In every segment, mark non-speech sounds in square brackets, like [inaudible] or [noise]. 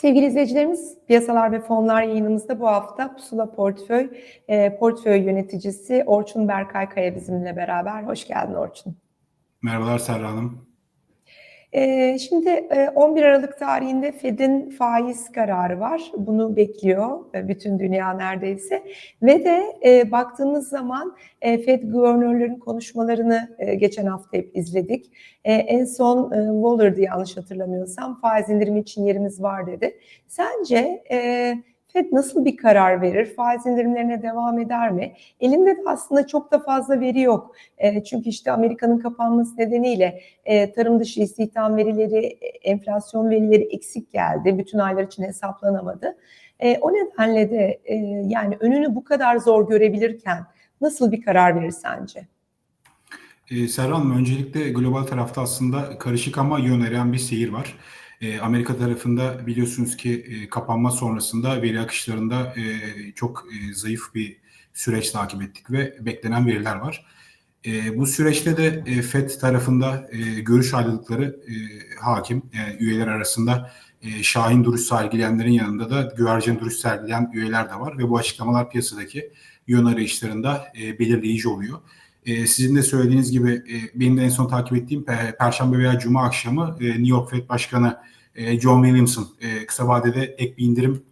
Sevgili izleyicilerimiz, Piyasalar ve Fonlar yayınımızda bu hafta Pusula Portföy, e, Portföy Yöneticisi Orçun Berkay Kaya bizimle beraber. Hoş geldin Orçun. Merhabalar Serra Hanım. E, şimdi e, 11 Aralık tarihinde Fed'in faiz kararı var. Bunu bekliyor e, bütün dünya neredeyse. Ve de e, baktığımız zaman e, Fed guvernörlerin konuşmalarını e, geçen hafta hep izledik. E, en son e, Waller'dı yanlış hatırlamıyorsam faiz indirimi için yerimiz var dedi. Sence e, Fed nasıl bir karar verir? Faiz indirimlerine devam eder mi? Elinde de aslında çok da fazla veri yok. E, çünkü işte Amerika'nın kapanması nedeniyle e, tarım dışı istihdam verileri, e, enflasyon verileri eksik geldi. Bütün aylar için hesaplanamadı. E, o nedenle de e, yani önünü bu kadar zor görebilirken nasıl bir karar verir sence? Ee, Serra Hanım öncelikle global tarafta aslında karışık ama yön veren bir seyir var. E, Amerika tarafında biliyorsunuz ki e, kapanma sonrasında veri akışlarında e, çok e, zayıf bir süreç takip ettik ve beklenen veriler var. E, bu süreçte de e, FED tarafında e, görüş ayrılıkları e, hakim. Yani üyeler arasında e, şahin duruş sergileyenlerin yanında da güvercin duruş sergileyen üyeler de var ve bu açıklamalar piyasadaki yön arayışlarında e, belirleyici oluyor. E, sizin de söylediğiniz gibi e, benim de en son takip ettiğim pe- Perşembe veya Cuma akşamı e, New York Fed Başkanı e, John Williamson e, kısa vadede ek bir indirim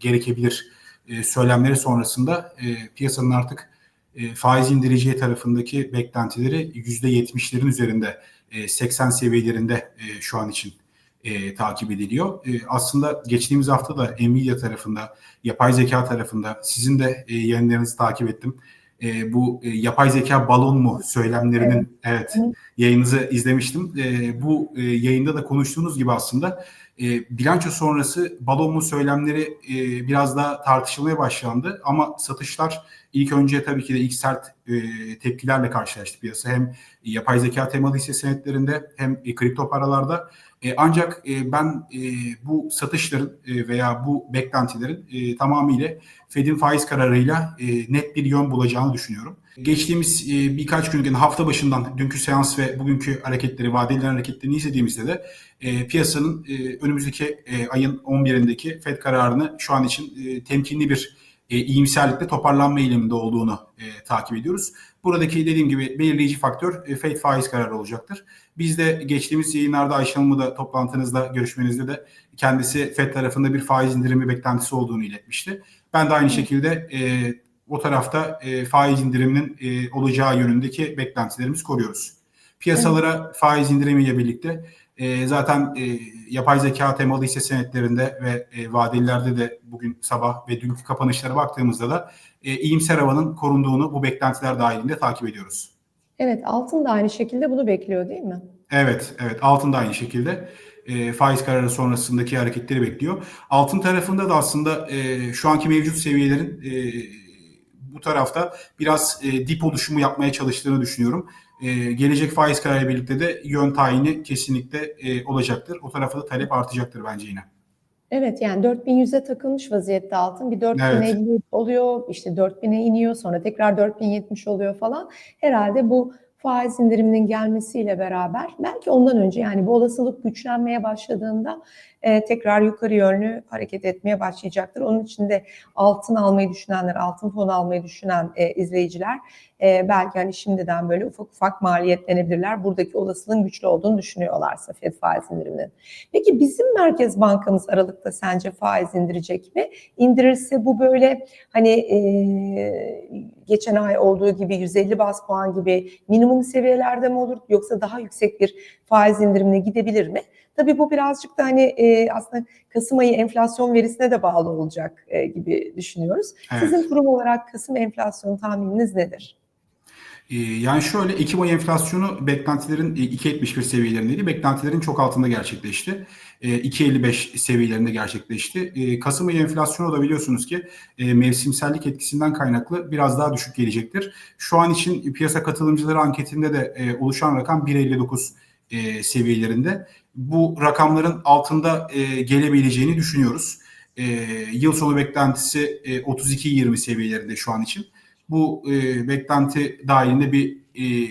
gerekebilir e, söylemleri sonrasında piyasanın artık faiz indireceği tarafındaki beklentileri %70'lerin üzerinde e, 80 seviyelerinde şu an için takip ediliyor. Aslında geçtiğimiz hafta da Nvidia tarafında, yapay zeka tarafında sizin de yayınlarınızı takip ettim e, bu e, yapay zeka balon mu söylemlerinin evet, evet yayınınızı izlemiştim. E, bu e, yayında da konuştuğunuz gibi aslında e, bilanço sonrası balon mu söylemleri e, biraz daha tartışılmaya başlandı ama satışlar ilk önce tabii ki de ilk sert e, tepkilerle karşılaştı piyasa. Hem yapay zeka temalı hisse senetlerinde hem e, kripto paralarda e, ancak e, ben e, bu satışların e, veya bu beklentilerin e, tamamıyla Fed'in faiz kararıyla e, net bir yön bulacağını düşünüyorum. Geçtiğimiz e, birkaç gün, yani hafta başından dünkü seans ve bugünkü hareketleri, vadeli hareketlerini izlediğimizde de e, piyasanın e, önümüzdeki e, ayın 11'indeki Fed kararını şu an için e, temkinli bir e, iyimserlikle toparlanma eğiliminde olduğunu e, takip ediyoruz. Buradaki dediğim gibi belirleyici faktör e, Fed faiz kararı olacaktır. Biz de geçtiğimiz yayınlarda Ayşe Hanım'ı da toplantınızda, görüşmenizde de kendisi Fed tarafında bir faiz indirimi beklentisi olduğunu iletmişti. Ben de aynı şekilde e, o tarafta e, faiz indiriminin e, olacağı yönündeki beklentilerimizi koruyoruz. Piyasalara faiz indirimiyle birlikte e, zaten e, yapay zeka temalı hisse senetlerinde ve e, vadelilerde de bugün sabah ve dünkü kapanışlara baktığımızda da e, iyimser havanın korunduğunu bu beklentiler dahilinde takip ediyoruz. Evet altın da aynı şekilde bunu bekliyor değil mi? Evet, evet altın da aynı şekilde e, faiz kararı sonrasındaki hareketleri bekliyor. Altın tarafında da aslında e, şu anki mevcut seviyelerin e, bu tarafta biraz e, dip oluşumu yapmaya çalıştığını düşünüyorum. E, gelecek faiz kararı birlikte de yön tayini kesinlikle e, olacaktır. O tarafa da talep artacaktır bence yine. Evet yani 4100'e takılmış vaziyette altın. Bir 4050 evet. oluyor, işte 4000'e iniyor, sonra tekrar 4070 oluyor falan. Herhalde bu faiz indiriminin gelmesiyle beraber belki ondan önce yani bu olasılık güçlenmeye başladığında e, tekrar yukarı yönlü hareket etmeye başlayacaktır. Onun için de altın almayı düşünenler, altın fonu almayı düşünen e, izleyiciler e, belki hani şimdiden böyle ufak ufak maliyetlenebilirler. Buradaki olasılığın güçlü olduğunu düşünüyorlarsa Fed faiz indiriminin. Peki bizim Merkez Bankamız Aralık'ta sence faiz indirecek mi? İndirirse bu böyle hani e, geçen ay olduğu gibi 150 bas puan gibi minimum seviyelerde mi olur yoksa daha yüksek bir faiz indirimine gidebilir mi? Tabii bu birazcık da hani e, aslında Kasım ayı enflasyon verisine de bağlı olacak e, gibi düşünüyoruz. Evet. Sizin kurum olarak Kasım enflasyon tahmininiz nedir? Yani şöyle Ekim ayı enflasyonu beklentilerin 2.71 seviyelerindeydi. Beklentilerin çok altında gerçekleşti. 2.55 seviyelerinde gerçekleşti. Kasım ayı enflasyonu da biliyorsunuz ki mevsimsellik etkisinden kaynaklı biraz daha düşük gelecektir. Şu an için piyasa katılımcıları anketinde de oluşan rakam 1.59 seviyelerinde. Bu rakamların altında gelebileceğini düşünüyoruz. Yıl sonu beklentisi 32.20 seviyelerinde şu an için bu e, beklenti dahilinde bir e,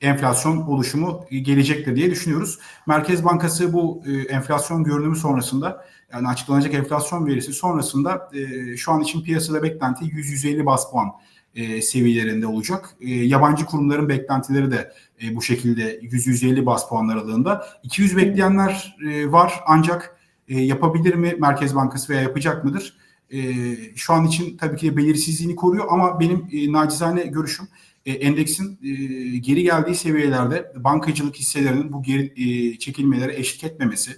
enflasyon oluşumu gelecektir diye düşünüyoruz. Merkez Bankası bu e, enflasyon görünümü sonrasında yani açıklanacak enflasyon verisi sonrasında e, şu an için piyasada beklenti 100-150 bas puan e, seviyelerinde olacak. E, yabancı kurumların beklentileri de e, bu şekilde 100-150 bas puan aralığında. 200 bekleyenler e, var ancak e, yapabilir mi Merkez Bankası veya yapacak mıdır? E, şu an için tabii ki belirsizliğini koruyor ama benim e, nacizane görüşüm e, endeksin e, geri geldiği seviyelerde bankacılık hisselerinin bu geri e, çekilmelere eşlik etmemesi,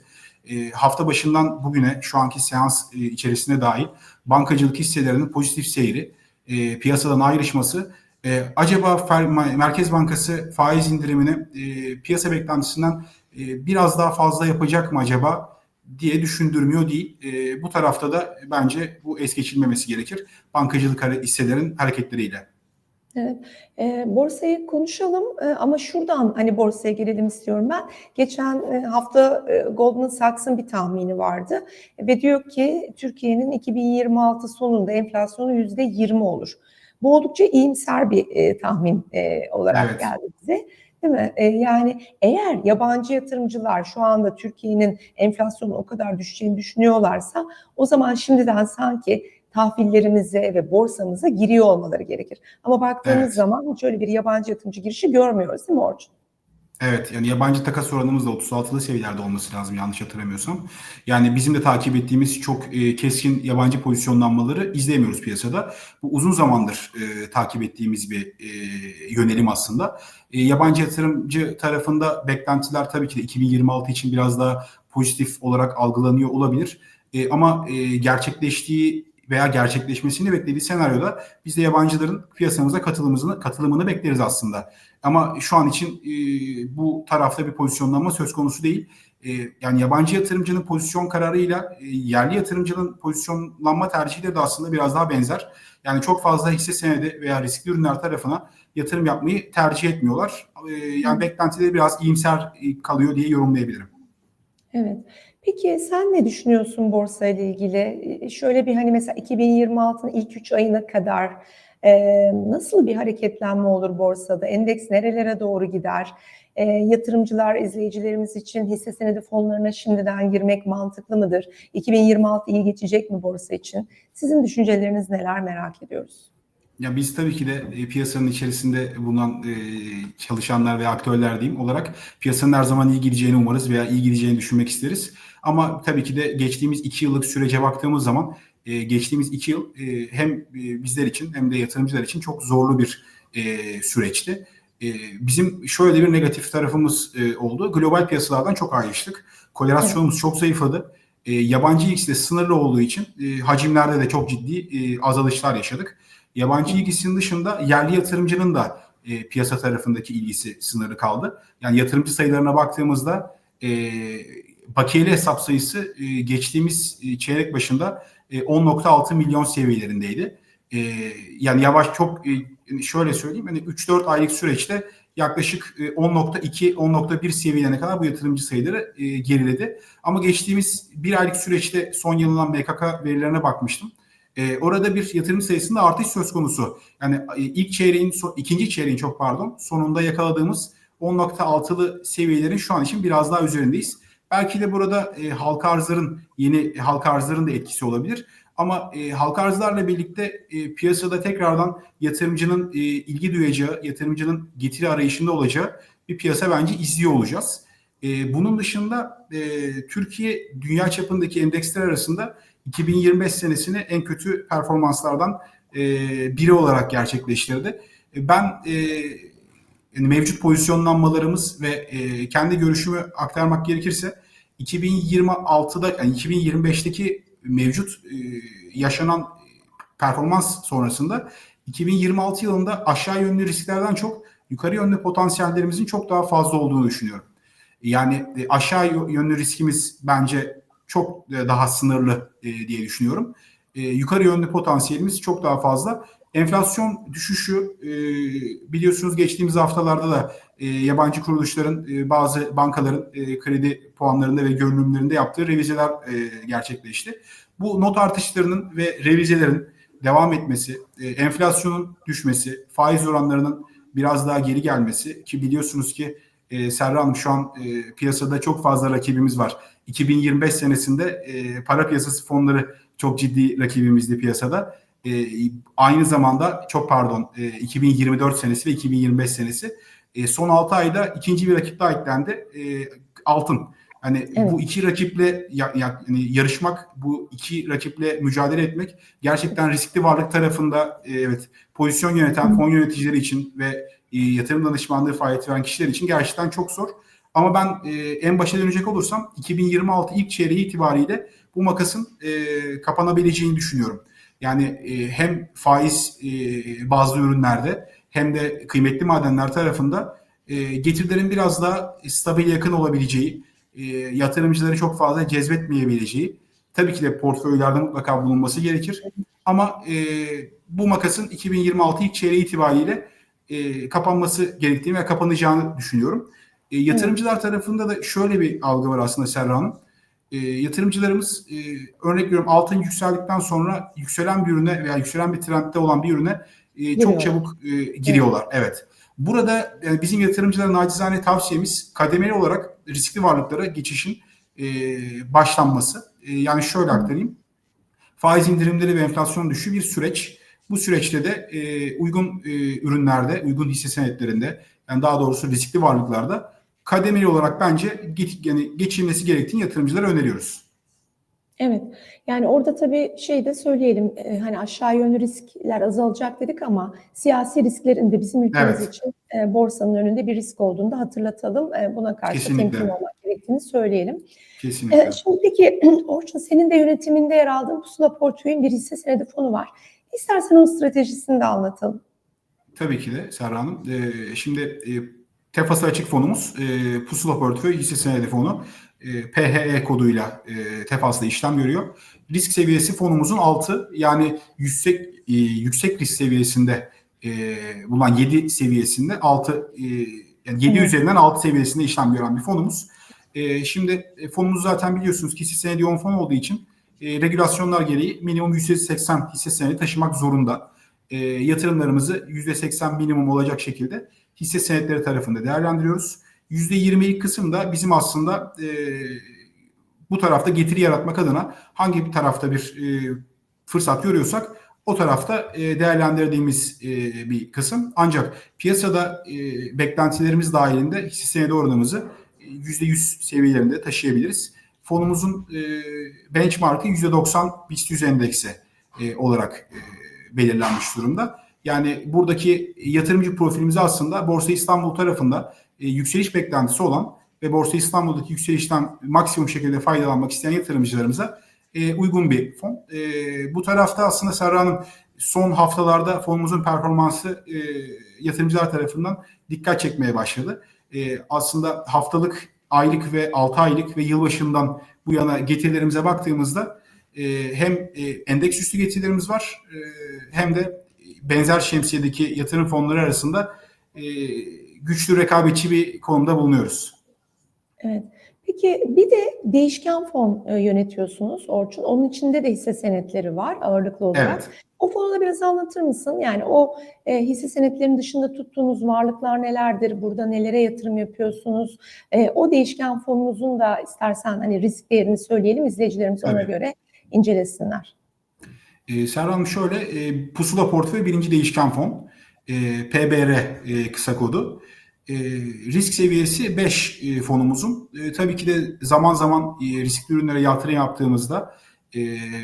e, hafta başından bugüne şu anki seans e, içerisinde dahil bankacılık hisselerinin pozitif seyri, e, piyasadan ayrışması e, acaba Fer- Merkez Bankası faiz indirimini e, piyasa beklentisinden e, biraz daha fazla yapacak mı acaba diye düşündürmüyor değil. E, bu tarafta da bence bu es geçilmemesi gerekir bankacılık hisselerin hareketleriyle. Evet, e, borsayı konuşalım e, ama şuradan hani borsaya gelelim istiyorum ben. Geçen e, hafta e, Goldman Sachs'ın bir tahmini vardı ve diyor ki Türkiye'nin 2026 sonunda enflasyonu yüzde 20 olur. Bu oldukça iyimser bir e, tahmin e, olarak Evet. geldi bize. Değil mi? E, yani eğer yabancı yatırımcılar şu anda Türkiye'nin enflasyonun o kadar düşeceğini düşünüyorlarsa o zaman şimdiden sanki tahvillerimize ve borsamıza giriyor olmaları gerekir. Ama baktığımız Evet. zaman hiç öyle bir yabancı yatırımcı girişi görmüyoruz değil mi Orçun? Evet yani yabancı takas oranımız da 36'lı seviyelerde olması lazım yanlış hatırlamıyorsam. Yani bizim de takip ettiğimiz çok e, keskin yabancı pozisyonlanmaları izleyemiyoruz piyasada. Bu uzun zamandır e, takip ettiğimiz bir e, yönelim aslında. E, yabancı yatırımcı tarafında beklentiler tabii ki de 2026 için biraz daha pozitif olarak algılanıyor olabilir. E, ama e, gerçekleştiği veya gerçekleşmesini beklediği senaryoda biz de yabancıların piyasamıza katılımını, katılımını bekleriz aslında. Ama şu an için e, bu tarafta bir pozisyonlanma söz konusu değil. E, yani yabancı yatırımcının pozisyon kararıyla e, yerli yatırımcının pozisyonlanma tercihleri de aslında biraz daha benzer. Yani çok fazla hisse senedi veya riskli ürünler tarafına yatırım yapmayı tercih etmiyorlar. E, yani beklentileri biraz iyimser e, kalıyor diye yorumlayabilirim. Evet. Peki sen ne düşünüyorsun borsa ile ilgili? Ee, Şöyle bir hani mesela 2026'nın ilk 3 ayına kadar e, nasıl bir hareketlenme olur borsada? Endeks nerelere doğru gider? E, yatırımcılar, izleyicilerimiz için hisse senedi fonlarına şimdiden girmek mantıklı mıdır? 2026 iyi geçecek mi borsa için? Sizin düşünceleriniz neler merak ediyoruz. Ya biz tabii ki de e, piyasanın içerisinde bulunan e, çalışanlar ve aktörler diyeyim olarak piyasanın her zaman iyi gideceğini umarız veya iyi gideceğini düşünmek isteriz. Ama tabii ki de geçtiğimiz iki yıllık sürece baktığımız zaman e, geçtiğimiz iki yıl e, hem e, bizler için hem de yatırımcılar için çok zorlu bir e, süreçti. E, bizim şöyle bir negatif tarafımız e, oldu. Global piyasalardan çok ayrıştık. Korelasyonumuz çok zayıfladı. E, yabancı ilgisi de sınırlı olduğu için e, hacimlerde de çok ciddi e, azalışlar yaşadık. Yabancı ilgisinin dışında yerli yatırımcının da e, piyasa tarafındaki ilgisi sınırlı kaldı. Yani yatırımcı sayılarına baktığımızda e, bakiyeli hesap sayısı e, geçtiğimiz e, çeyrek başında e, 10.6 milyon seviyelerindeydi. E, yani yavaş çok e, şöyle söyleyeyim hani 3-4 aylık süreçte yaklaşık e, 10.2-10.1 seviyelerine kadar bu yatırımcı sayıları e, geriledi. Ama geçtiğimiz bir aylık süreçte son yayınlanan MKK verilerine bakmıştım. E, orada bir yatırım sayısında artış söz konusu. Yani e, ilk çeyreğin, ikinci çeyreğin çok pardon sonunda yakaladığımız 10.6'lı seviyelerin şu an için biraz daha üzerindeyiz. Belki de burada e, halka arzların yeni halka arzların da etkisi olabilir. Ama e, halka arzlarla birlikte e, piyasada tekrardan yatırımcının e, ilgi duyacağı, yatırımcının getiri arayışında olacağı bir piyasa bence izliyor olacağız. E, bunun dışında e, Türkiye dünya çapındaki endeksler arasında 2025 senesini en kötü performanslardan e, biri olarak gerçekleştirdi. E, ben e, yani mevcut pozisyonlanmalarımız ve e, kendi görüşümü aktarmak gerekirse 2026'da yani 2025'teki mevcut e, yaşanan performans sonrasında 2026 yılında aşağı yönlü risklerden çok yukarı yönlü potansiyellerimizin çok daha fazla olduğunu düşünüyorum. Yani e, aşağı yönlü riskimiz bence çok daha sınırlı e, diye düşünüyorum. E, yukarı yönlü potansiyelimiz çok daha fazla. Enflasyon düşüşü e, biliyorsunuz geçtiğimiz haftalarda da e, yabancı kuruluşların e, bazı bankaların e, kredi puanlarında ve görünümlerinde yaptığı revizeler e, gerçekleşti. Bu not artışlarının ve revizelerin devam etmesi, e, enflasyonun düşmesi, faiz oranlarının biraz daha geri gelmesi ki biliyorsunuz ki e, Serra Hanım şu an e, piyasada çok fazla rakibimiz var. 2025 senesinde e, para piyasası fonları çok ciddi rakibimizdi piyasada. E, aynı zamanda çok pardon e, 2024 senesi ve 2025 senesi e, son 6 ayda ikinci bir rakip daha eklendi. E, altın. Hani Evet. bu iki rakiple ya, ya- yani yarışmak, bu iki rakiple mücadele etmek gerçekten riskli varlık tarafında e, evet pozisyon yöneten fon yöneticileri için ve e, yatırım danışmanlığı faaliyeti veren kişiler için gerçekten çok zor. Ama ben e, en başa dönecek olursam 2026 ilk çeyreği itibariyle bu makasın e, kapanabileceğini düşünüyorum. Yani e, hem faiz e, bazlı ürünlerde hem de kıymetli madenler tarafında e, getirilerin biraz daha stabil yakın olabileceği, e, yatırımcıları çok fazla cezbetmeyebileceği, tabii ki de portföylerde mutlaka bulunması gerekir. Ama e, bu makasın 2026 ilk çeyreği itibariyle e, kapanması gerektiğini ve kapanacağını düşünüyorum. E, yatırımcılar tarafında da şöyle bir algı var aslında Serra Hanım. E, yatırımcılarımız e, örnek veriyorum altın yükseldikten sonra yükselen bir ürüne veya yükselen bir trendde olan bir ürüne e, çok çabuk e, giriyorlar. Evet. Burada yani bizim yatırımcılara nacizane tavsiyemiz kademeli olarak riskli varlıklara geçişin e, başlanması. E, yani şöyle aktarayım. Faiz indirimleri ve enflasyon düşüşü bir süreç. Bu süreçte de e, uygun e, ürünlerde, uygun hisse senetlerinde, yani daha doğrusu riskli varlıklarda kademeli olarak bence git, yani geçilmesi gerektiğini yatırımcılara öneriyoruz. Evet. Yani orada tabii şey de söyleyelim e, hani aşağı yönlü riskler azalacak dedik ama siyasi risklerin de bizim ülkemiz Evet. için e, borsanın önünde bir risk olduğunu da hatırlatalım. E, buna karşı Kesinlikle. temkinli olmak gerektiğini söyleyelim. Kesinlikle. E, şimdi peki [clears throat] Orçun senin de yönetiminde yer aldığın Pusula Portföy'ün bir hisse senedi fonu var. İstersen onun stratejisini de anlatalım. Tabii ki de Serra Hanım. Ee, şimdi e, Tefası açık fonumuz e, Pusula Portföy hisse senedi fonu e, PHE koduyla e, Tefas'la işlem görüyor. Risk seviyesi fonumuzun altı yani yüksek e, yüksek risk seviyesinde e, bulunan 7 seviyesinde 6 e, yani 7 Evet. üzerinden 6 seviyesinde işlem gören bir fonumuz. E, şimdi e, fonumuz zaten biliyorsunuz ki hisse senedi yoğun fon olduğu için e, regülasyonlar gereği minimum %80 hisse senedi taşımak zorunda e, yatırımlarımızı %80 minimum olacak şekilde hisse senetleri tarafında değerlendiriyoruz. %20'lik kısım da bizim aslında e, bu tarafta getiri yaratmak adına hangi bir tarafta bir e, fırsat görüyorsak o tarafta e, değerlendirdiğimiz e, bir kısım. Ancak piyasada e, beklentilerimiz dahilinde hisse senedi oranımızı e, %100 seviyelerinde taşıyabiliriz. Fonumuzun e, benchmark'ı %90 BIST 100 endeksi e, olarak e, belirlenmiş durumda. Yani buradaki yatırımcı profilimizi aslında Borsa İstanbul tarafında e, yükseliş beklentisi olan ve Borsa İstanbul'daki yükselişten maksimum şekilde faydalanmak isteyen yatırımcılarımıza e, uygun bir fon. E, bu tarafta aslında Serra son haftalarda fonumuzun performansı e, yatırımcılar tarafından dikkat çekmeye başladı. E, aslında haftalık, aylık ve 6 aylık ve yılbaşından bu yana getirilerimize baktığımızda e, hem e, endeks üstü getirilerimiz var e, hem de benzer şemsiyedeki yatırım fonları arasında e, güçlü rekabetçi bir konumda bulunuyoruz. Evet. Peki bir de değişken fon e, yönetiyorsunuz Orçun. Onun içinde de hisse senetleri var ağırlıklı olarak. Evet. O fonu da biraz anlatır mısın? Yani o e, hisse senetlerinin dışında tuttuğunuz varlıklar nelerdir? Burada nelere yatırım yapıyorsunuz? E, o değişken fonunuzun da istersen hani risk değerini söyleyelim izleyicilerimiz ona Tabii. göre incelesinler. E, Serra Hanım şöyle, e, Pusula Portföy birinci değişken fon, e, PBR e, kısa kodu. E, risk seviyesi 5 e, fonumuzun. E, tabii ki de zaman zaman e, riskli ürünlere yatırım yaptığımızda e,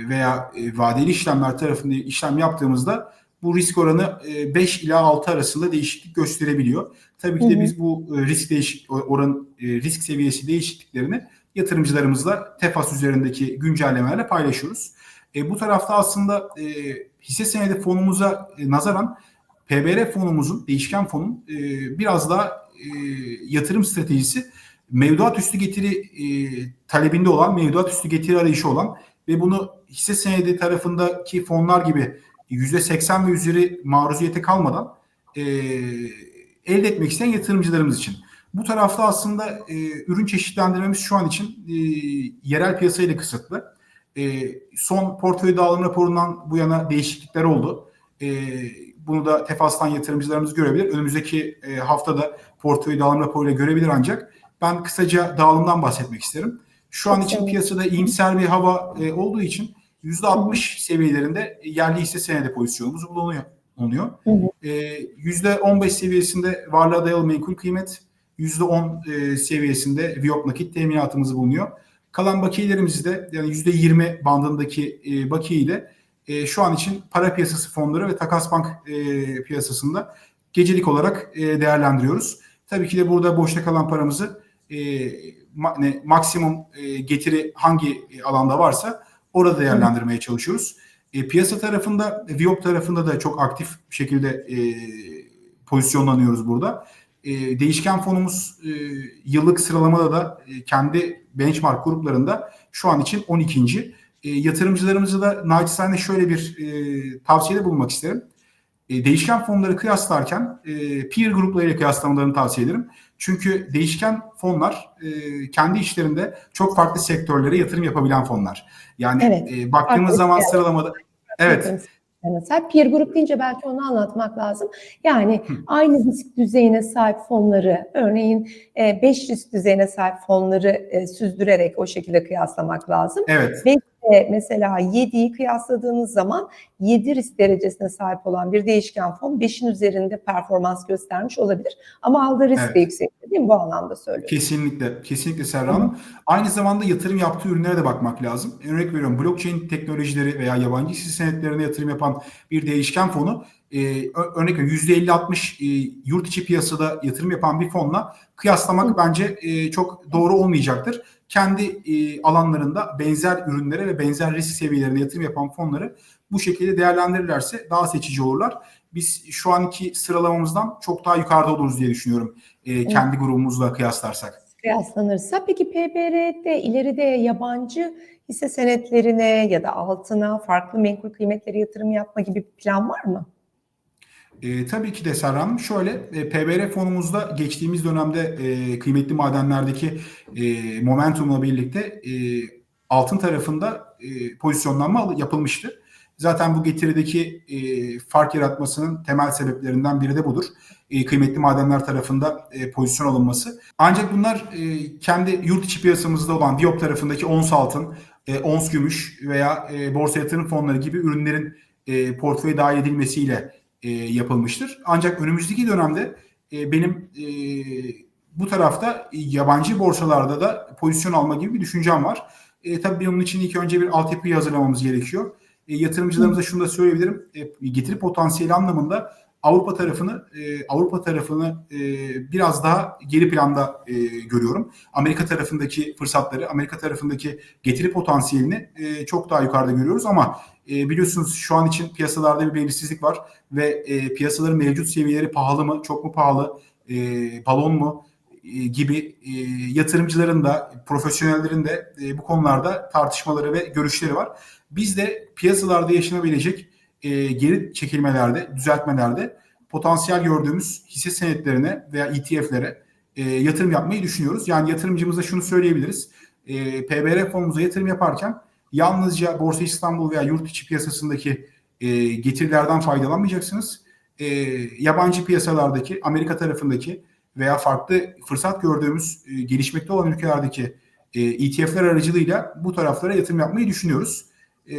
veya e, vadeli işlemler tarafında işlem yaptığımızda bu risk oranı e, 5 ila 6 arasında değişiklik gösterebiliyor. Tabii ki de biz bu e, risk değiş oran e, risk seviyesi değişikliklerini yatırımcılarımızla TEFAS üzerindeki güncellemelerle paylaşıyoruz. E, bu tarafta aslında e, hisse senedi fonumuza e, nazaran PBR fonumuzun, değişken fonun e, biraz daha e, yatırım stratejisi mevduat üstü getiri e, talebinde olan, mevduat üstü getiri arayışı olan ve bunu hisse senedi tarafındaki fonlar gibi %80 ve üzeri maruziyete kalmadan e, elde etmek isteyen yatırımcılarımız için. Bu tarafta aslında e, ürün çeşitlendirmemiz şu an için e, yerel piyasayla kısıtlı. E, son portföy dağılım raporundan bu yana değişiklikler oldu. E, Bunu da Tefas'tan yatırımcılarımız görebilir. Önümüzdeki e, haftada portföy dağılım raporuyla görebilir ancak ben kısaca dağılımdan bahsetmek isterim. Şu an için piyasada iyimser bir hava e, olduğu için %60 seviyelerinde yerli hisse senedi pozisyonumuz bulunuyor. hı. E, %15 seviyesinde varlığa dayalı menkul kıymet, %10 e, seviyesinde Viyop nakit teminatımız bulunuyor. Kalan bakiyelerimiz de yani %20 bandındaki e, bakiyeyi e, şu an için para piyasası fonları ve takas bank e, piyasasında gecelik olarak e, değerlendiriyoruz. Tabii ki de burada boşta kalan paramızı e, ma- ne, maksimum e, getiri hangi e, alanda varsa orada değerlendirmeye çalışıyoruz. E, piyasa tarafında, Viyop tarafında da çok aktif şekilde e, pozisyonlanıyoruz burada. E, değişken fonumuz e, yıllık sıralamada da e, kendi benchmark gruplarında şu an için 12. E, yatırımcılarımıza da naçizane şöyle bir e, tavsiyede bulunmak isterim. E, değişken fonları kıyaslarken e, peer gruplarıyla kıyaslamalarını tavsiye ederim. Çünkü değişken fonlar e, kendi işlerinde çok farklı sektörlere yatırım yapabilen fonlar. Yani Evet, e, baktığımız zaman sıralamada evet Mesela peer group deyince belki onu anlatmak lazım. Yani Hı. aynı risk düzeyine sahip fonları, örneğin 5 risk düzeyine sahip fonları e, süzdürerek o şekilde kıyaslamak lazım. evet Ve mesela 7'yi kıyasladığınız zaman 7 risk derecesine sahip olan bir değişken fon 5'in üzerinde performans göstermiş olabilir. Ama aldığı risk Evet. de yüksek değil mi? Bu anlamda söylüyorum. Kesinlikle, kesinlikle Serra. Hanım. Aynı zamanda yatırım yaptığı ürünlere de bakmak lazım. Örnek veriyorum blockchain teknolojileri veya yabancı hisse senetlerine yatırım yapan bir değişken fonu e, örnek veriyorum %50-60 e, yurt içi piyasada yatırım yapan bir fonla kıyaslamak Hı. bence e, çok doğru olmayacaktır. Kendi e, alanlarında benzer ürünlere ve benzer risk seviyelerine yatırım yapan fonları bu şekilde değerlendirirlerse daha seçici olurlar. Biz şu anki sıralamamızdan çok daha yukarıda oluruz diye düşünüyorum. E, kendi grubumuzla kıyaslarsak. kıyaslanırsa peki PBR'de ileride yabancı hisse senetlerine ya da altına farklı menkul kıymetlere yatırım yapma gibi bir plan var mı? E, tabii ki de Serra Hanım. Şöyle e, PBR fonumuzda geçtiğimiz dönemde e, kıymetli madenlerdeki e, momentumla birlikte e, altın tarafında e, pozisyonlanma yapılmıştı. Zaten bu getirideki e, fark yaratmasının temel sebeplerinden biri de budur. E, kıymetli madenler tarafında e, pozisyon alınması. Ancak bunlar e, kendi yurt içi piyasamızda olan Viyop tarafındaki ons altın, e, ons gümüş veya e, borsa yatırım fonları gibi ürünlerin e, portföye dahil edilmesiyle e, yapılmıştır. Ancak önümüzdeki dönemde e, benim e, bu tarafta yabancı borsalarda da pozisyon alma gibi bir düşüncem var. E, tabii bunun için ilk önce bir altyapıyı hazırlamamız gerekiyor. E, yatırımcılarımıza şunu da söyleyebilirim. E, getiri potansiyeli anlamında Avrupa tarafını e, Avrupa tarafını e, biraz daha geri planda e, görüyorum. Amerika tarafındaki fırsatları, Amerika tarafındaki getiri potansiyelini çok daha yukarıda görüyoruz ama biliyorsunuz şu an için piyasalarda bir belirsizlik var ve piyasaların mevcut seviyeleri pahalı mı, çok mu pahalı, balon mu gibi yatırımcıların da, profesyonellerin de bu konularda tartışmaları ve görüşleri var. Biz de piyasalarda yaşanabilecek e, geri çekilmelerde, düzeltmelerde potansiyel gördüğümüz hisse senetlerine veya ETF'lere e, yatırım yapmayı düşünüyoruz. Yani yatırımcımıza şunu söyleyebiliriz. E, PBR fonumuza yatırım yaparken yalnızca Borsa İstanbul veya yurt içi piyasasındaki e, getirilerden faydalanmayacaksınız. E, yabancı piyasalardaki, Amerika tarafındaki veya farklı fırsat gördüğümüz e, gelişmekte olan ülkelerdeki e, ETF'ler aracılığıyla bu taraflara yatırım yapmayı düşünüyoruz. E,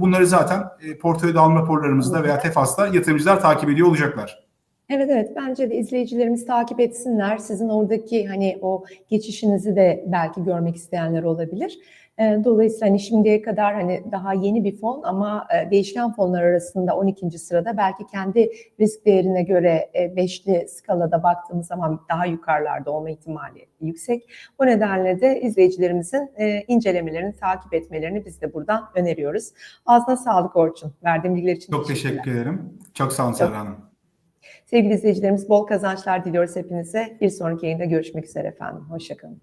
bunları zaten e, portföy dağılım raporlarımızda veya TEFAS'ta yatırımcılar takip ediyor olacaklar. Evet evet bence de izleyicilerimiz takip etsinler. Sizin oradaki hani o geçişinizi de belki görmek isteyenler olabilir. Dolayısıyla hani şimdiye kadar hani daha yeni bir fon ama değişken fonlar arasında 12. sırada belki kendi risk değerine göre e, beşli skalada baktığımız zaman daha yukarılarda olma ihtimali yüksek. O nedenle de izleyicilerimizin incelemelerini takip etmelerini biz de buradan öneriyoruz. Ağzına sağlık Orçun. Verdiğin bilgiler için Çok teşekkür ederim. Çok sağ olun Serra Hanım. Sevgili izleyicilerimiz bol kazançlar diliyoruz hepinize. Bir sonraki yayında görüşmek üzere efendim. Hoşçakalın.